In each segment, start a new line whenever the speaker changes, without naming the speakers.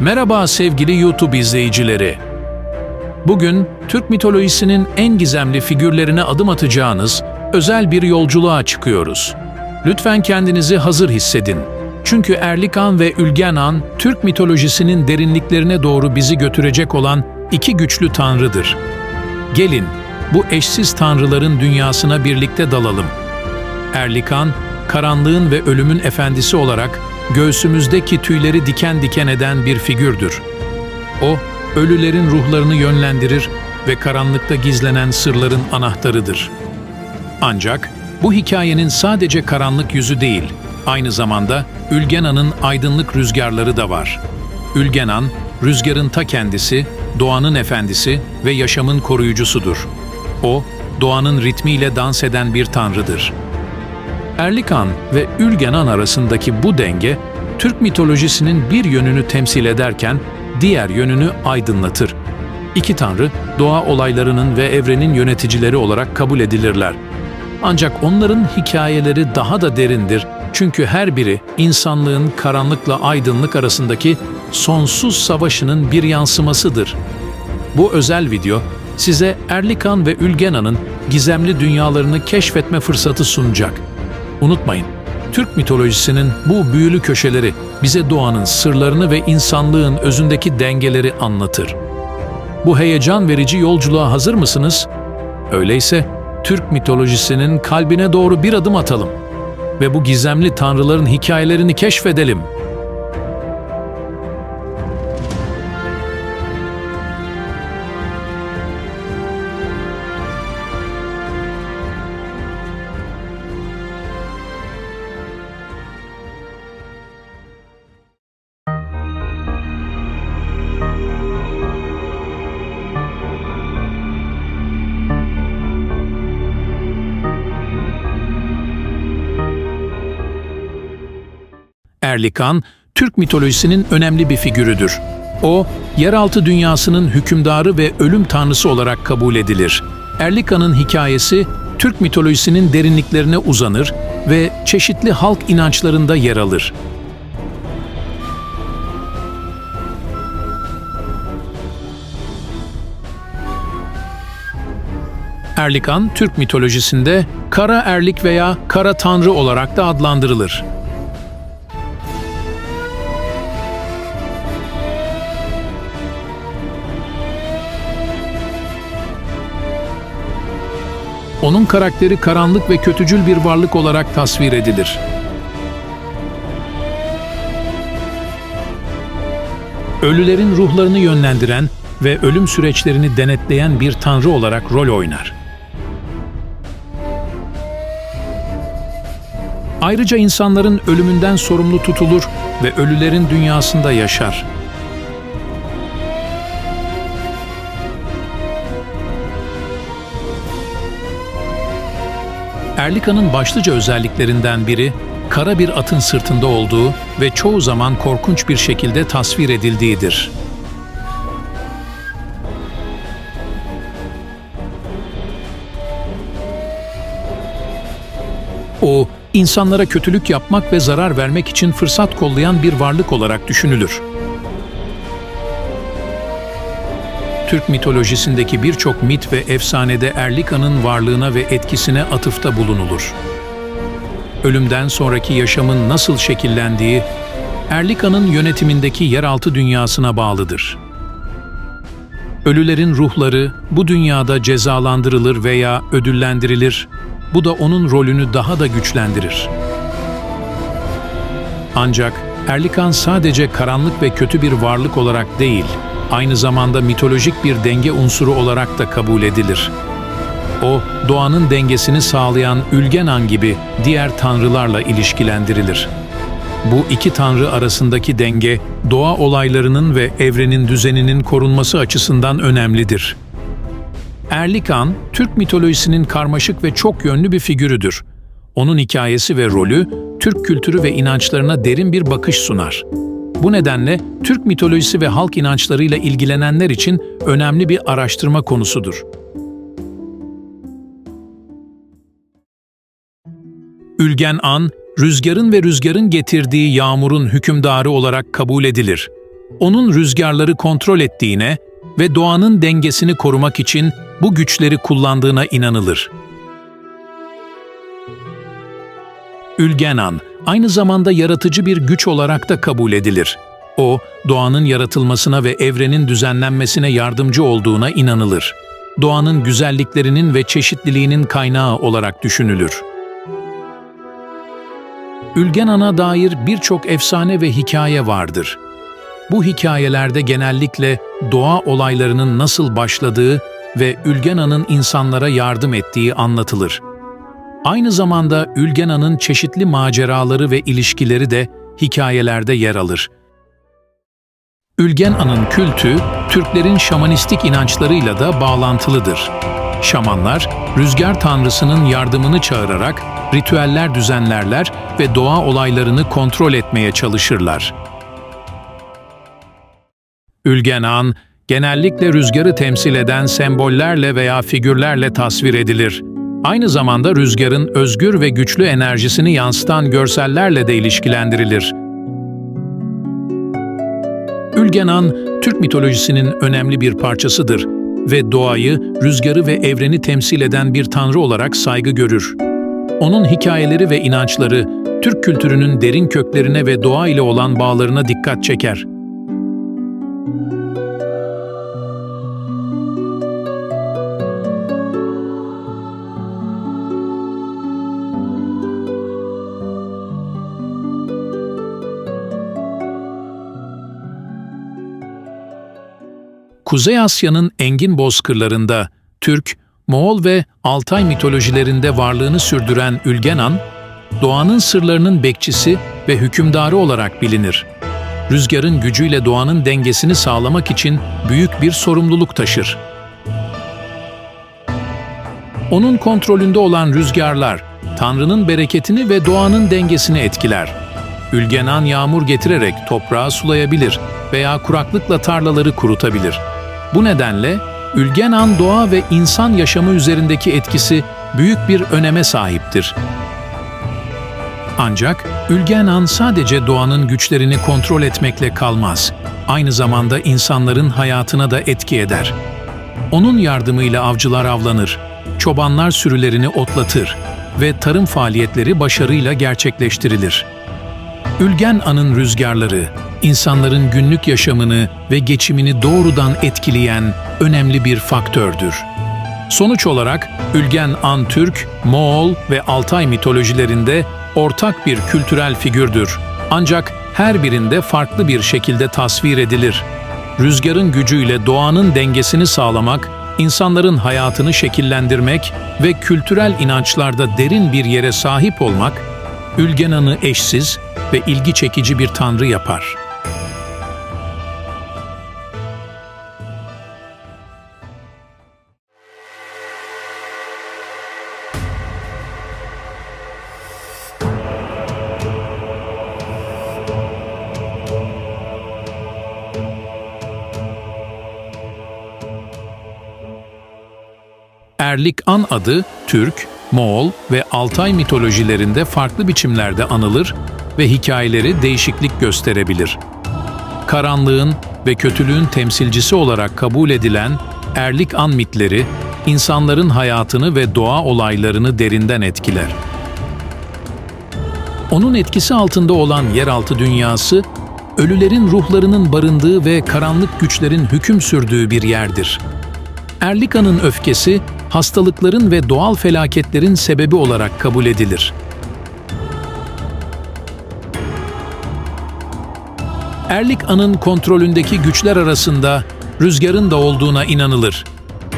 Merhaba sevgili YouTube izleyicileri. Bugün Türk mitolojisinin en gizemli figürlerine adım atacağınız özel bir yolculuğa çıkıyoruz. Lütfen kendinizi hazır hissedin. Çünkü Erlikan ve Ülgenan, Türk mitolojisinin derinliklerine doğru bizi götürecek olan iki güçlü tanrıdır. Gelin, bu eşsiz tanrıların dünyasına birlikte dalalım. Erlikan, karanlığın ve ölümün efendisi olarak göğsümüzdeki tüyleri diken diken eden bir figürdür. O, ölülerin ruhlarını yönlendirir ve karanlıkta gizlenen sırların anahtarıdır. Ancak bu hikayenin sadece karanlık yüzü değil, aynı zamanda Ülgena'nın aydınlık rüzgarları da var. Ülgenan, rüzgarın ta kendisi, doğanın efendisi ve yaşamın koruyucusudur. O, doğanın ritmiyle dans eden bir tanrıdır. Erlikan ve Ülgenan arasındaki bu denge, Türk mitolojisinin bir yönünü temsil ederken diğer yönünü aydınlatır. İki tanrı, doğa olaylarının ve evrenin yöneticileri olarak kabul edilirler. Ancak onların hikayeleri daha da derindir çünkü her biri insanlığın karanlıkla aydınlık arasındaki sonsuz savaşının bir yansımasıdır. Bu özel video size Erlikan ve Ülgena'nın gizemli dünyalarını keşfetme fırsatı sunacak. Unutmayın, Türk mitolojisinin bu büyülü köşeleri bize doğanın sırlarını ve insanlığın özündeki dengeleri anlatır. Bu heyecan verici yolculuğa hazır mısınız? Öyleyse Türk mitolojisinin kalbine doğru bir adım atalım ve bu gizemli tanrıların hikayelerini keşfedelim. Erlikan, Türk mitolojisinin önemli bir figürüdür. O, yeraltı dünyasının hükümdarı ve ölüm tanrısı olarak kabul edilir. Erlikan'ın hikayesi, Türk mitolojisinin derinliklerine uzanır ve çeşitli halk inançlarında yer alır. Erlikan, Türk mitolojisinde Kara Erlik veya Kara Tanrı olarak da adlandırılır. Onun karakteri karanlık ve kötücül bir varlık olarak tasvir edilir. Ölülerin ruhlarını yönlendiren ve ölüm süreçlerini denetleyen bir tanrı olarak rol oynar. Ayrıca insanların ölümünden sorumlu tutulur ve ölülerin dünyasında yaşar. Erlika'nın başlıca özelliklerinden biri, kara bir atın sırtında olduğu ve çoğu zaman korkunç bir şekilde tasvir edildiğidir. O, insanlara kötülük yapmak ve zarar vermek için fırsat kollayan bir varlık olarak düşünülür. Türk mitolojisindeki birçok mit ve efsanede Erlika'nın varlığına ve etkisine atıfta bulunulur. Ölümden sonraki yaşamın nasıl şekillendiği, Erlika'nın yönetimindeki yeraltı dünyasına bağlıdır. Ölülerin ruhları bu dünyada cezalandırılır veya ödüllendirilir, bu da onun rolünü daha da güçlendirir. Ancak Erlikan sadece karanlık ve kötü bir varlık olarak değil, aynı zamanda mitolojik bir denge unsuru olarak da kabul edilir. O, doğanın dengesini sağlayan Ülgenan gibi diğer tanrılarla ilişkilendirilir. Bu iki tanrı arasındaki denge, doğa olaylarının ve evrenin düzeninin korunması açısından önemlidir. Erlikan, Türk mitolojisinin karmaşık ve çok yönlü bir figürüdür. Onun hikayesi ve rolü, Türk kültürü ve inançlarına derin bir bakış sunar. Bu nedenle Türk mitolojisi ve halk inançlarıyla ilgilenenler için önemli bir araştırma konusudur. Ülgen An, rüzgarın ve rüzgarın getirdiği yağmurun hükümdarı olarak kabul edilir. onun rüzgarları kontrol ettiğine ve doğanın dengesini korumak için bu güçleri kullandığına inanılır. Ülgenan, aynı zamanda yaratıcı bir güç olarak da kabul edilir. O, doğanın yaratılmasına ve evrenin düzenlenmesine yardımcı olduğuna inanılır. Doğanın güzelliklerinin ve çeşitliliğinin kaynağı olarak düşünülür. Ülgenan'a dair birçok efsane ve hikaye vardır. Bu hikayelerde genellikle doğa olaylarının nasıl başladığı ve Ülgenan'ın insanlara yardım ettiği anlatılır. Aynı zamanda Ülgenan'ın çeşitli maceraları ve ilişkileri de hikayelerde yer alır. Ülgenan'ın kültü, Türklerin şamanistik inançlarıyla da bağlantılıdır. Şamanlar, rüzgar tanrısının yardımını çağırarak ritüeller düzenlerler ve doğa olaylarını kontrol etmeye çalışırlar. Ülgenan, genellikle rüzgarı temsil eden sembollerle veya figürlerle tasvir edilir. Aynı zamanda rüzgarın özgür ve güçlü enerjisini yansıtan görsellerle de ilişkilendirilir. Ülgenan, Türk mitolojisinin önemli bir parçasıdır ve doğayı, rüzgarı ve evreni temsil eden bir tanrı olarak saygı görür. Onun hikayeleri ve inançları, Türk kültürünün derin köklerine ve doğa ile olan bağlarına dikkat çeker. Kuzey Asya'nın engin bozkırlarında Türk, Moğol ve Altay mitolojilerinde varlığını sürdüren Ülgenan, doğanın sırlarının bekçisi ve hükümdarı olarak bilinir. Rüzgarın gücüyle doğanın dengesini sağlamak için büyük bir sorumluluk taşır. Onun kontrolünde olan rüzgarlar, Tanrı'nın bereketini ve doğanın dengesini etkiler. Ülgenan yağmur getirerek toprağı sulayabilir veya kuraklıkla tarlaları kurutabilir. Bu nedenle Ülgenan doğa ve insan yaşamı üzerindeki etkisi büyük bir öneme sahiptir. Ancak Ülgenan sadece doğanın güçlerini kontrol etmekle kalmaz. Aynı zamanda insanların hayatına da etki eder. Onun yardımıyla avcılar avlanır, çobanlar sürülerini otlatır ve tarım faaliyetleri başarıyla gerçekleştirilir. Ülgen An'ın rüzgarları, insanların günlük yaşamını ve geçimini doğrudan etkileyen önemli bir faktördür. Sonuç olarak Ülgen An Türk, Moğol ve Altay mitolojilerinde ortak bir kültürel figürdür. Ancak her birinde farklı bir şekilde tasvir edilir. Rüzgarın gücüyle doğanın dengesini sağlamak, insanların hayatını şekillendirmek ve kültürel inançlarda derin bir yere sahip olmak, Ülgenan'ı eşsiz ve ilgi çekici bir tanrı yapar. Erlik An adı Türk, Moğol ve Altay mitolojilerinde farklı biçimlerde anılır ve hikayeleri değişiklik gösterebilir. Karanlığın ve kötülüğün temsilcisi olarak kabul edilen Erlik An mitleri, insanların hayatını ve doğa olaylarını derinden etkiler. Onun etkisi altında olan yeraltı dünyası, ölülerin ruhlarının barındığı ve karanlık güçlerin hüküm sürdüğü bir yerdir. Erlika'nın öfkesi, hastalıkların ve doğal felaketlerin sebebi olarak kabul edilir. Erlik An'ın kontrolündeki güçler arasında rüzgarın da olduğuna inanılır.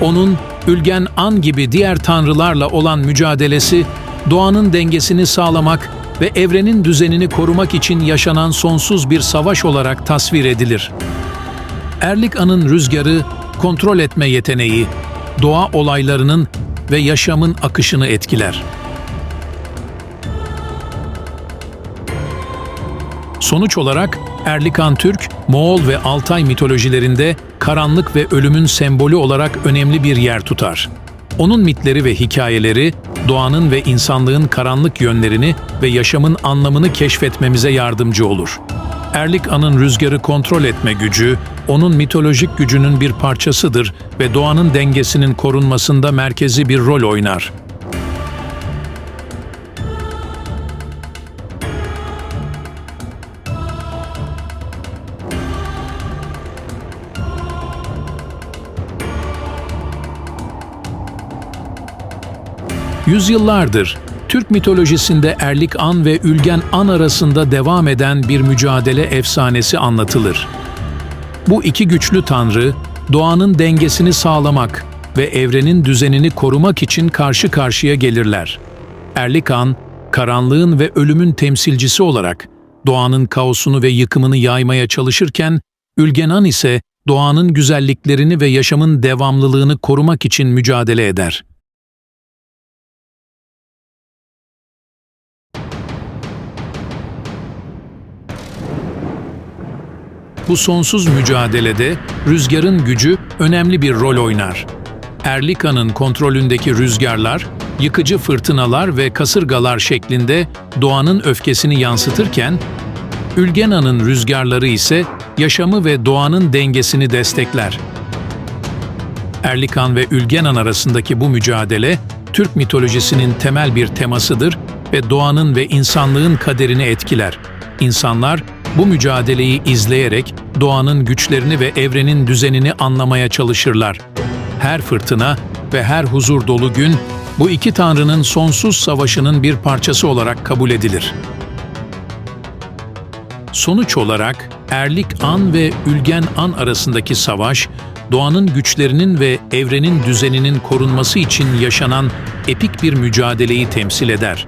Onun Ülgen An gibi diğer tanrılarla olan mücadelesi, doğanın dengesini sağlamak ve evrenin düzenini korumak için yaşanan sonsuz bir savaş olarak tasvir edilir. Erlik An'ın rüzgarı, kontrol etme yeteneği, doğa olaylarının ve yaşamın akışını etkiler. Sonuç olarak Erlikan Türk, Moğol ve Altay mitolojilerinde karanlık ve ölümün sembolü olarak önemli bir yer tutar. Onun mitleri ve hikayeleri, doğanın ve insanlığın karanlık yönlerini ve yaşamın anlamını keşfetmemize yardımcı olur. Erlik An'ın rüzgarı kontrol etme gücü, onun mitolojik gücünün bir parçasıdır ve doğanın dengesinin korunmasında merkezi bir rol oynar. Yüzyıllardır Türk mitolojisinde Erlik An ve Ülgen An arasında devam eden bir mücadele efsanesi anlatılır. Bu iki güçlü tanrı, doğanın dengesini sağlamak ve evrenin düzenini korumak için karşı karşıya gelirler. Erlik Han, karanlığın ve ölümün temsilcisi olarak doğanın kaosunu ve yıkımını yaymaya çalışırken, Ülgen Han ise doğanın güzelliklerini ve yaşamın devamlılığını korumak için mücadele eder. Bu sonsuz mücadelede rüzgarın gücü önemli bir rol oynar. Erlika'nın kontrolündeki rüzgarlar, yıkıcı fırtınalar ve kasırgalar şeklinde doğanın öfkesini yansıtırken, Ülgena'nın rüzgarları ise yaşamı ve doğanın dengesini destekler. Erlikan ve Ülgenan arasındaki bu mücadele, Türk mitolojisinin temel bir temasıdır ve doğanın ve insanlığın kaderini etkiler. İnsanlar bu mücadeleyi izleyerek doğanın güçlerini ve evrenin düzenini anlamaya çalışırlar. Her fırtına ve her huzur dolu gün bu iki tanrının sonsuz savaşının bir parçası olarak kabul edilir. Sonuç olarak Erlik An ve Ülgen An arasındaki savaş, doğanın güçlerinin ve evrenin düzeninin korunması için yaşanan epik bir mücadeleyi temsil eder.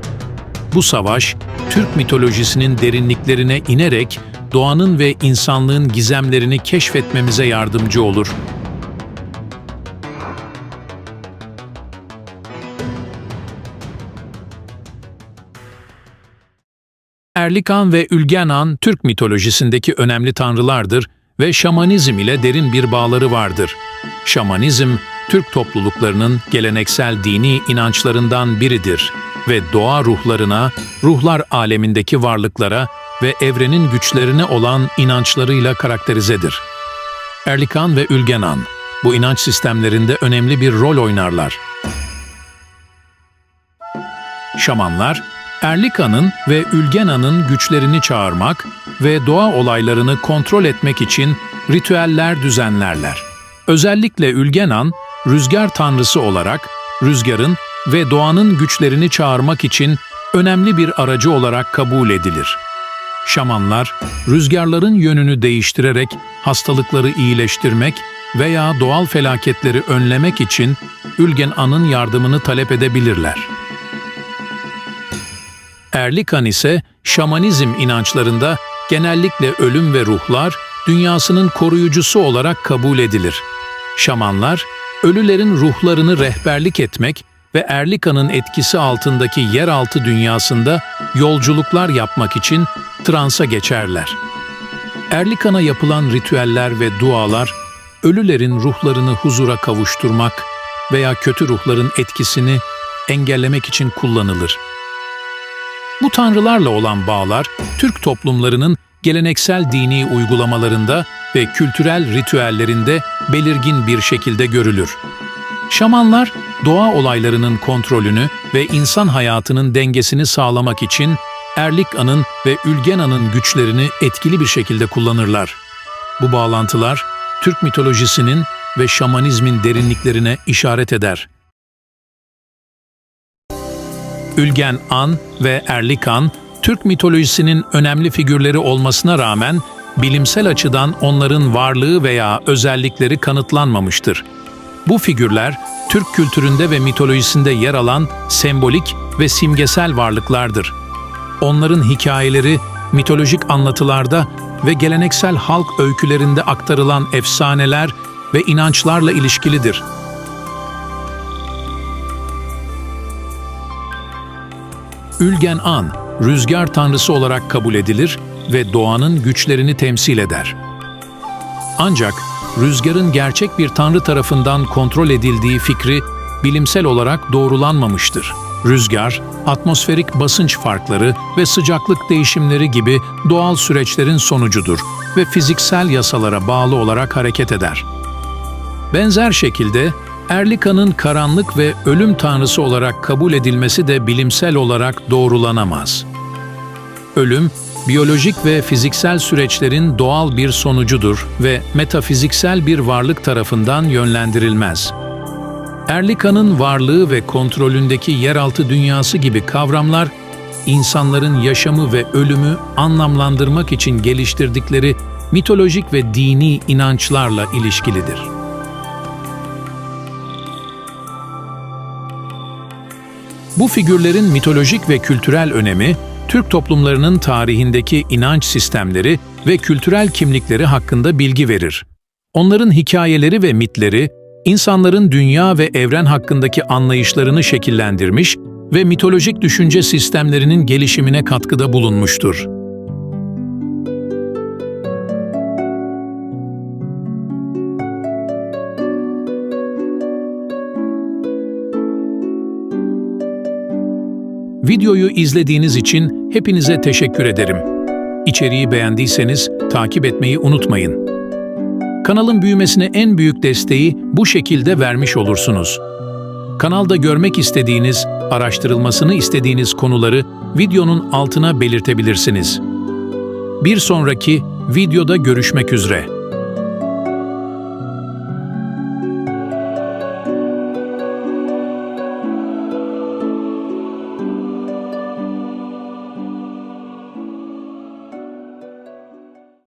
Bu savaş, Türk mitolojisinin derinliklerine inerek doğanın ve insanlığın gizemlerini keşfetmemize yardımcı olur. Erlikan ve Ülgenan Türk mitolojisindeki önemli tanrılardır ve şamanizm ile derin bir bağları vardır. Şamanizm, Türk topluluklarının geleneksel dini inançlarından biridir ve doğa ruhlarına, ruhlar alemindeki varlıklara ve evrenin güçlerine olan inançlarıyla karakterizedir. Erlikan ve Ülgenan, bu inanç sistemlerinde önemli bir rol oynarlar. Şamanlar, Erlika'nın ve Ülgena'nın güçlerini çağırmak ve doğa olaylarını kontrol etmek için ritüeller düzenlerler. Özellikle Ülgenan, rüzgar tanrısı olarak rüzgarın ve doğanın güçlerini çağırmak için önemli bir aracı olarak kabul edilir. Şamanlar, rüzgarların yönünü değiştirerek hastalıkları iyileştirmek veya doğal felaketleri önlemek için Ülgen An'ın yardımını talep edebilirler. Erlikan ise şamanizm inançlarında genellikle ölüm ve ruhlar dünyasının koruyucusu olarak kabul edilir. Şamanlar, ölülerin ruhlarını rehberlik etmek ve Erlika'nın etkisi altındaki yeraltı dünyasında yolculuklar yapmak için transa geçerler. Erlikan'a yapılan ritüeller ve dualar, ölülerin ruhlarını huzura kavuşturmak veya kötü ruhların etkisini engellemek için kullanılır. Bu tanrılarla olan bağlar, Türk toplumlarının geleneksel dini uygulamalarında ve kültürel ritüellerinde belirgin bir şekilde görülür. Şamanlar, doğa olaylarının kontrolünü ve insan hayatının dengesini sağlamak için Erlik An'ın ve Ülgen An'ın güçlerini etkili bir şekilde kullanırlar. Bu bağlantılar, Türk mitolojisinin ve şamanizmin derinliklerine işaret eder. Ülgen An ve Erlik An, Türk mitolojisinin önemli figürleri olmasına rağmen bilimsel açıdan onların varlığı veya özellikleri kanıtlanmamıştır. Bu figürler Türk kültüründe ve mitolojisinde yer alan sembolik ve simgesel varlıklardır. Onların hikayeleri mitolojik anlatılarda ve geleneksel halk öykülerinde aktarılan efsaneler ve inançlarla ilişkilidir. Ülgen An, rüzgar tanrısı olarak kabul edilir ve doğanın güçlerini temsil eder. Ancak rüzgarın gerçek bir tanrı tarafından kontrol edildiği fikri bilimsel olarak doğrulanmamıştır. rüzgar, atmosferik basınç farkları ve sıcaklık değişimleri gibi doğal süreçlerin sonucudur ve fiziksel yasalara bağlı olarak hareket eder. Benzer şekilde Erlika'nın karanlık ve ölüm tanrısı olarak kabul edilmesi de bilimsel olarak doğrulanamaz. Ölüm, biyolojik ve fiziksel süreçlerin doğal bir sonucudur ve metafiziksel bir varlık tarafından yönlendirilmez. Erlika'nın varlığı ve kontrolündeki yeraltı dünyası gibi kavramlar, insanların yaşamı ve ölümü anlamlandırmak için geliştirdikleri mitolojik ve dini inançlarla ilişkilidir. Bu figürlerin mitolojik ve kültürel önemi, Türk toplumlarının tarihindeki inanç sistemleri ve kültürel kimlikleri hakkında bilgi verir. Onların hikayeleri ve mitleri, insanların dünya ve evren hakkındaki anlayışlarını şekillendirmiş ve mitolojik düşünce sistemlerinin gelişimine katkıda bulunmuştur. Videoyu izlediğiniz için hepinize teşekkür ederim. İçeriği beğendiyseniz takip etmeyi unutmayın. Kanalın büyümesine en büyük desteği bu şekilde vermiş olursunuz. Kanalda görmek istediğiniz, araştırılmasını istediğiniz konuları videonun altına belirtebilirsiniz. Bir sonraki videoda görüşmek üzere.